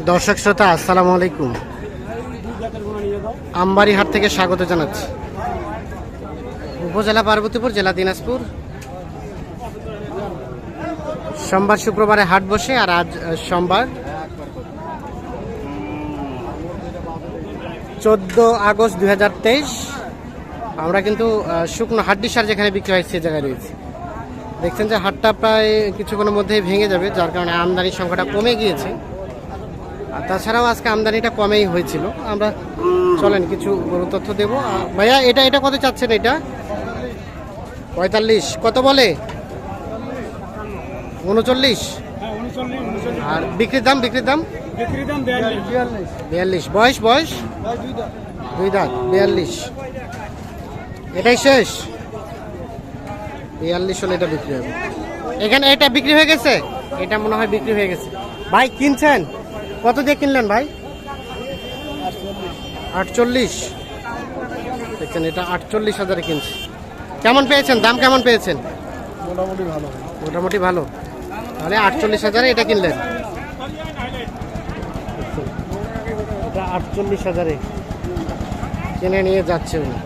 দর্শক শ্রোতা, আসসালামু আলাইকুম। আমবাড়ি হাট থেকে স্বাগত জানাচ্ছি। উপজেলা পার্বতীপুর, জেলা দিনাজপুর। সোমবার শুক্রবারে হাট বসে আর আজ সোমবার চোদ্দ আগস্ট দুই হাজার তেইশ। আমরা কিন্তু শুকনো হাড্ডি সার যেখানে বিক্রি হয় সে জায়গায় রয়েছি। দেখছেন যে হাটটা প্রায় কিছুক্ষণের মধ্যেই ভেঙে যাবে, যার কারণে আমদানির সংখ্যাটা কমে গিয়েছে। আর তাছাড়াও আজকে আমদানিটা কমেই হয়েছিল। আমরা চলেন, কিছু গরু তথ্য দেবো। ভাইয়া, এটা এটা কত চাচ্ছেন এটা? পঁয়তাল্লিশ। কত বলে? উনচল্লিশ? আর বিক্রির দাম বিক্রির দাম? বিয়াল্লিশ। বয়স বয়স? দুই দাঁত, বিয়াল্লিশ। এটাই শেষ? বিয়াল্লিশ হলে এটা বিক্রি হবে। এখানে এটা বিক্রি হয়ে গেছে? এটা মনে হয় বিক্রি হয়ে গেছে। ভাই, কিনছেন? কত দিয়ে কিনলেন ভাই? আটচল্লিশ। দেখছেন এটা আটচল্লিশ হাজারে কিনছে। কেমন পেয়েছেন? দাম কেমন পেয়েছেন? মোটামুটি ভালো। মোটামুটি ভালো। তাহলে আটচল্লিশ হাজারে এটা কিনলেন। এটা আটচল্লিশ হাজারে কিনে নিয়ে যাচ্ছে উনি।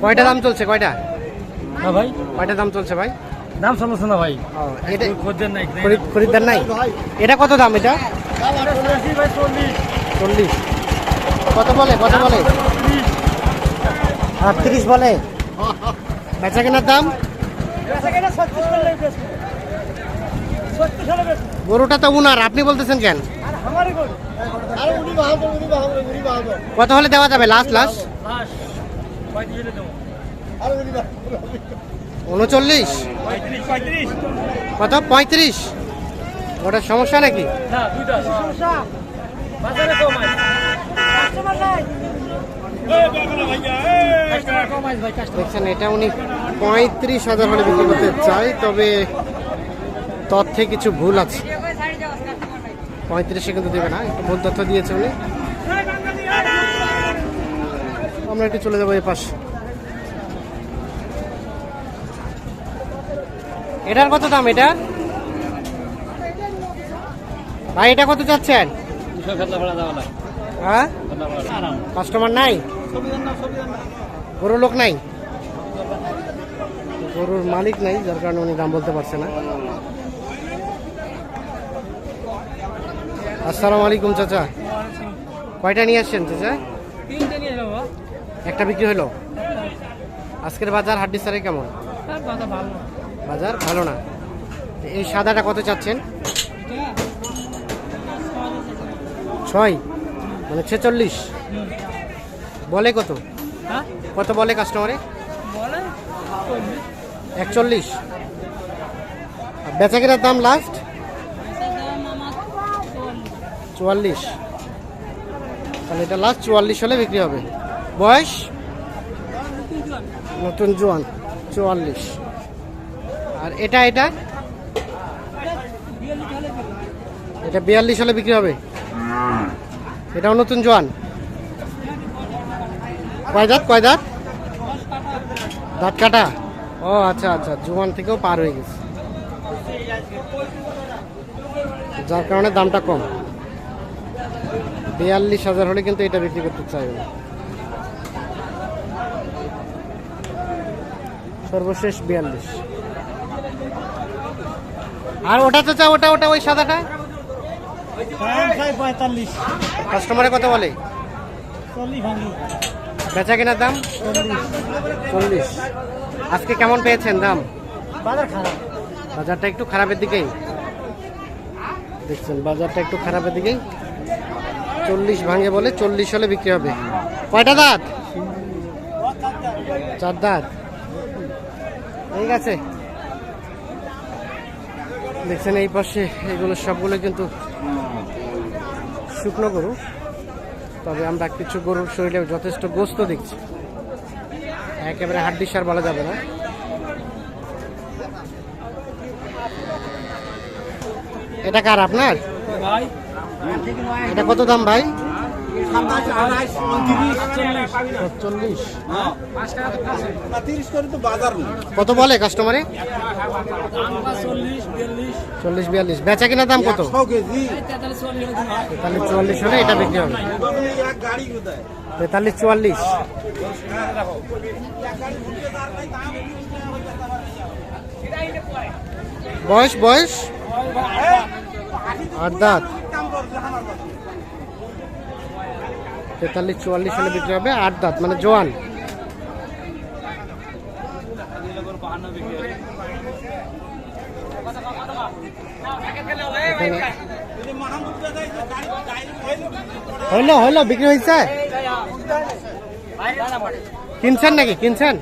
কয়টা দাম চলছে কয়টা? হ্যাঁ ভাই। কয়টা দাম চলছে ভাই? দাম সমস্যা না ভাই। ও, এটা খোঁজের নাই খরিদ- খরিদ্দার নাই? এটা কত দাম এটা? চল্লিশ। কত বলে কত বলে? আটত্রিশ বলে? বেচা কেনার দাম গরুটা তো উনার আপনি বলতেছেন কেন? কত হলে দেওয়া যাবে লাস্ট? লাস্ট। উনচল্লিশ? কত পঁয়ত্রিশ? ওটার সমস্যা নাকি? দেখছেন, এটা উনি পঁয়ত্রিশ হাজার হলে বিক্রি করতে চাই, তবে তথ্যে কিছু ভুল আছে। পঁয়ত্রিশে কিন্তু দেবে না, একটু ভুল তথ্য দিয়েছে উনি। আমরা একটু চলে যাব এই পাশে। এটার কত দাম এটা? ভাই, এটা কত চাচ্ছেন? হ্যাঁ? কাস্টমার নাই? গরুর লোক নাই? গরুর মালিক নাই, যার কারণে উনি দাম বলতে পারছে না। আসসালামু আলাইকুম, চাচা। কয়টা নিয়ে আসছেন, চাচা? একটা বিক্রি হলো? আজকের বাজার হাড্ডি সারে কেমন? ভালো। বাজার ভালো না? এই সাদাটা কত চাচ্ছেন? ছয়? মানে ছেচল্লিশ? বলে কত? হ্যাঁ? কত বলে কাস্টমারে একচল্লিশ। আর বেচা কেনার দাম লাস্ট চুয়াল্লিশ। তাহলে এটা লাস্ট চুয়াল্লিশ হলে বিক্রি হবে। বয়স? নতুন জোয়ান, চুয়াল্লিশ। আর এটা এটা? এটা বিয়াল্লিশ হলে বিক্রি হবে? এটাও নতুন জোয়ান। কয় দাঁত কয় দাঁত? দাঁত কাটা? ও আচ্ছা আচ্ছা জোয়ান থেকেও পার হয়ে গেছে। যার কারণে দামটা কম। বিয়াল্লিশ হাজার হলে কিন্তু এটা বিক্রি করতে চাইবে না। সর্বশেষ বিয়াল্লিশ। আর ওটা তো চা ওটা ওটা ওই সাদাটা? পঁয়তাল্লিশ। কাস্টমারে কত বলে? বেচা কেনার দাম? চল্লিশ। আজকে কেমন পেয়েছেন দাম? বাজার খারাপ। বাজারটা একটু খারাপের দিকেই। দেখছেন বাজারটা একটু খারাপের দিকেই। চল্লিশ ভাঙে বলে চল্লিশ হলে বিক্রি হবে। কয়টা দাঁত? চার দাঁত। ঠিক আছে। দেখছেন এই পাশে এগুলো সবগুলো কিন্তু শুকনো গরু। তবে আমরা কিছু গরুর শরীরে যথেষ্ট গোস্ত দেখছি। একেবারে হাড্ডি সার বলা যাবে না। এটা কার আপনার? এটা কত দাম ভাই? সাতাশ আঠাশ উনত্রিশ চল্লিশ। তিরিশ করে তো বাজার কত বলে কাস্টমারে চল্লিশ বিয়াল্লিশ। বেচা কিনা দাম কত? তাহলে চুয়াল্লিশ হলে এটা বিক্রি হবে। তেতাল্লিশ চুয়াল্লিশ। বয়স বয়স? আট দাঁত। তেতাল্লিশ, চুয়াল্লিশ হলে বিক্রি হবে, আট দাঁত মানে জোয়ান। হইল হইল, বিক্রি হয়েছে কিনছেন নাকি? কিনছেন?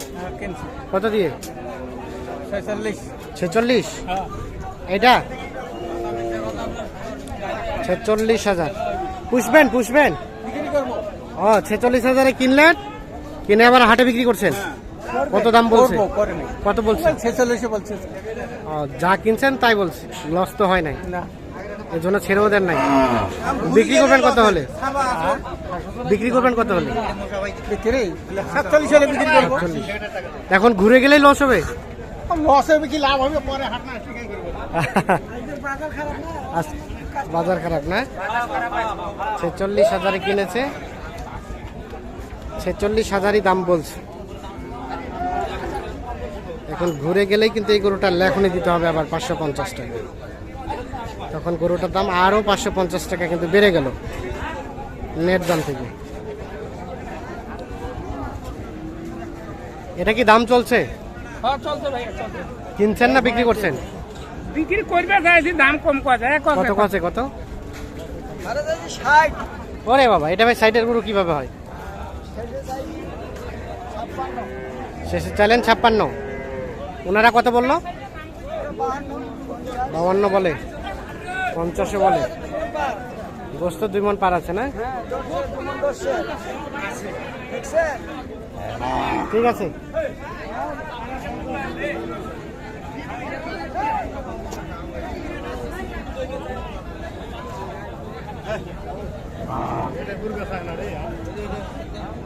কত দিয়ে? ছেচল্লিশ। এটা ছেচল্লিশ হাজার। পুষবেন পুষবেন। ও ছেচল্লিশ হাজারে কিনলেন? কিনে আবার হাটে বিক্রি করছেন? কত দাম বলছে? কত বলছে? ছেচল্লিশে বলছে। যা কিনছেন তাই বলছে। লস তো হয় নাই। এর জন্য ছেড়েও দেন নাই। বিক্রি করবেন কত হলে? বিক্রি করবেন কত হলে? এখন ঘুরে গেলেই লস হবে? লস হবে কি লাভ হবে? পরে হাট না বাজার খারাপ না? ছেচল্লিশ হাজারে কিনেছে। ছেচল্লিশ হাজারই দাম বলছে। এখন ঘুরে গেলেই কিন্তু এই গরুটা লেখনে দিতে হবে আবার পাঁচশো পঞ্চাশ টাকা। তখন গরুটার দাম আরও পাঁচশো পঞ্চাশ টাকা কিন্তু বেড়ে গেল নেট দাম থেকে। এটা কি দাম চলছে? হ্যাঁ চলছে ভাই চলছে। কিনছেন না বিক্রি করছেন? বিক্রি করবে চাইছি দাম কম কত কছে কত? ওরে বাবা এটা ভাই সাইডের গরু কীভাবে হয়? শেষে চাইলেন ছাপ্পান্ন। ওনারা কত বলল? বাউান্ন বলে। পঞ্চাশে বলে। গোস্ত দুই মন পার আছে না? ঠিক আছে।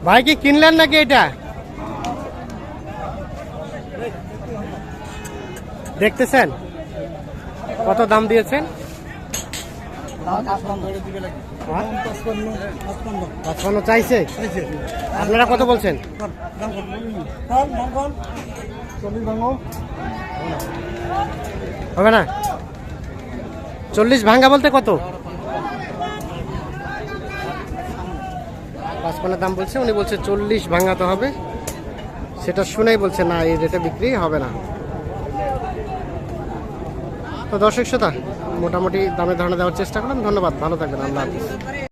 ভাই, কি কিনলেন নাকি এটা? দেখতেছেন? কত দাম দিয়েছেন? চাইছে? আপনারা কত বলছেন? হবে না? চল্লিশ ভাঙ্গা বলতে কত? পাঁচপানের দাম বলছে, উনি বলছে চল্লিশ ভাঙাতে হবে। সেটা শুনেই বলছে, না, এই রেটে বিক্রি হবে না। তো দর্শক শ্রোতা, মোটামুটি দামে ধারণা দেওয়ার চেষ্টা করলাম। ধন্যবাদ, ভালো থাকবেন, আল্লাহ